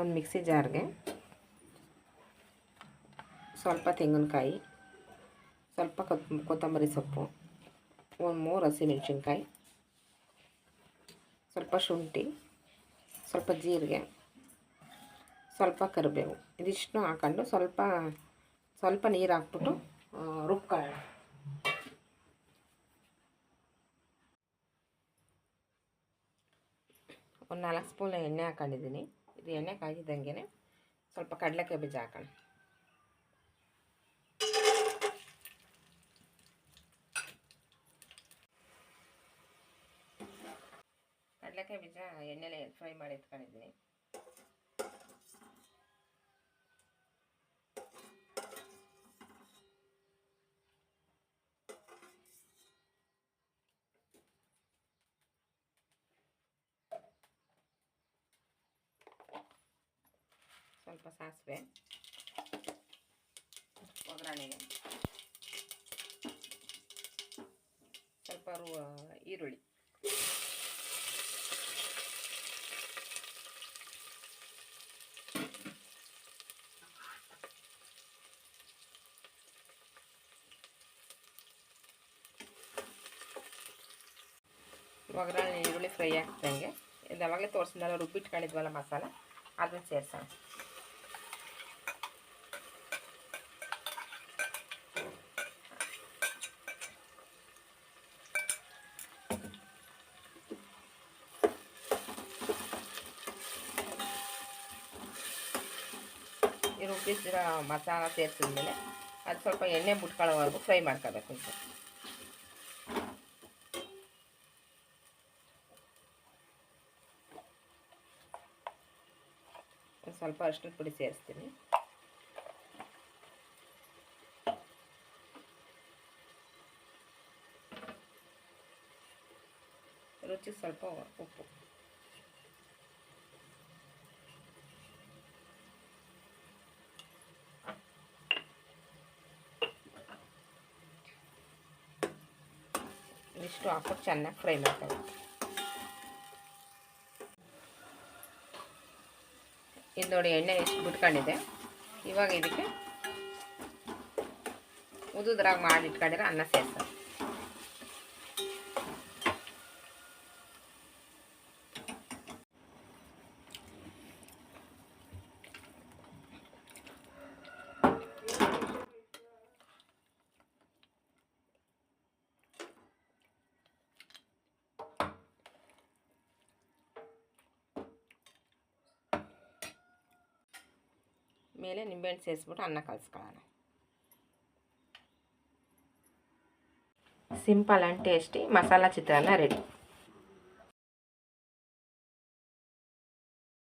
ಒಂದು ಮಿಕ್ಸಿ ಜಾರ್ಗೆ ಸ್ವಲ್ಪ ತೆಂಗಿನಕಾಯಿ, ಸ್ವಲ್ಪ ಕೊತ್, ಕೊತ್ತಂಬರಿ ಸೊಪ್ಪು, ಒಂದು ಮೂರು ಹಸಿಮೆಣಸಿನ್ಕಾಯಿ ಸ್ವಲ್ಪ ಶುಂಠಿ, ಸ್ವಲ್ಪ ಜೀರಿಗೆ, ಸ್ವಲ್ಪ ಕರಿಬೇವು. ಇದಿಷ್ಟು ಹಾಕೊಂಡು ಸ್ವಲ್ಪ ಸ್ವಲ್ಪ ನೀರು ಹಾಕ್ಬಿಟ್ಟು ರುಬ್ಕೊಳ್ಳೋಣ. ಒಂದು ನಾಲ್ಕು ಸ್ಪೂನ್ ಎಣ್ಣೆ ಹಾಕೊಂಡಿದ್ದೀನಿ. ಇದು ಎಣ್ಣೆ ಕಾಯ್ದಿದ್ದಂಗೆ ಸ್ವಲ್ಪ ಕಡಲೆಕಾಯಿ ಬೀಜ ಹಾಕೋಣ. ಕಡಲೆಕಾಯಿ ಬೀಜ ಎಣ್ಣೆಲೆ ಫ್ರೈ ಮಾಡಿ ಎತ್ಕೊಂಡಿದ್ದೀನಿ ಸ್ವಲ್ಪ ಸಾಸಿವೆ. ಒಗ್ಗರಣೆಗೆ. ಸ್ವಲ್ಪ ಈರುಳ್ಳಿ. ಒಗ್ಗರಣೆ ಈರುಳ್ಳಿ ಫ್ರೈ ಆಗ್ತಂಗೆ. ಇದು ಯಾವಾಗಲೇ ತೋರಿಸಿದ್ನಲ್ಲ ರುಬ್ಬಿಟ್ಕೊಂಡಿದ್ವಲ್ಲ ಮಸಾಲ, ಅದನ್ನು ಸೇರ್ಸೋಣ. ರುಬ್ಬಿಸಿರೋ ಮಸಾಲ ಸೇರಿಸಿದ್ಮೇಲೆ ಅದು ಸ್ವಲ್ಪ ಎಣ್ಣೆ ಬಿಟ್ಕೊಳ್ಳೋವರೆಗೂ ಫ್ರೈ ಮಾಡ್ಕೋಬೇಕು ಒಂದು ಸ್ವಲ್ಪ ಅರಿಶಿನ ಪುಡಿ ಸೇರಿಸ್ತೀನಿ. ರುಚಿಗೆ ಸ್ವಲ್ಪ ಉಪ್ಪು. ಇಷ್ಟು ಹಾಕ್ಬಿಟ್ಟು ಚೆನ್ನಾಗಿ ಫ್ರೈ ಮಾಡ್ತಾರೆ ಇದು ನೋಡಿ ಎಣ್ಣೆ ಎಷ್ಟು ಬಿಟ್ಕೊಂಡಿದೆ. ಇವಾಗ ಇದಕ್ಕೆ ಉದುದ್ರಾಗ ಮಾಡಿ ಇಟ್ಕೊಂಡಿರೋ ಅನ್ನ ಸೇರ್ಸ ಮೇಲೆ ನಿಂಬೆಹಣ್ಣು ಸೇರಿಸ್ಬಿಟ್ಟು ಅನ್ನ ಕಲಿಸ್ಕೊಳ್ಳೋಣ simple and tasty masala chitranna ready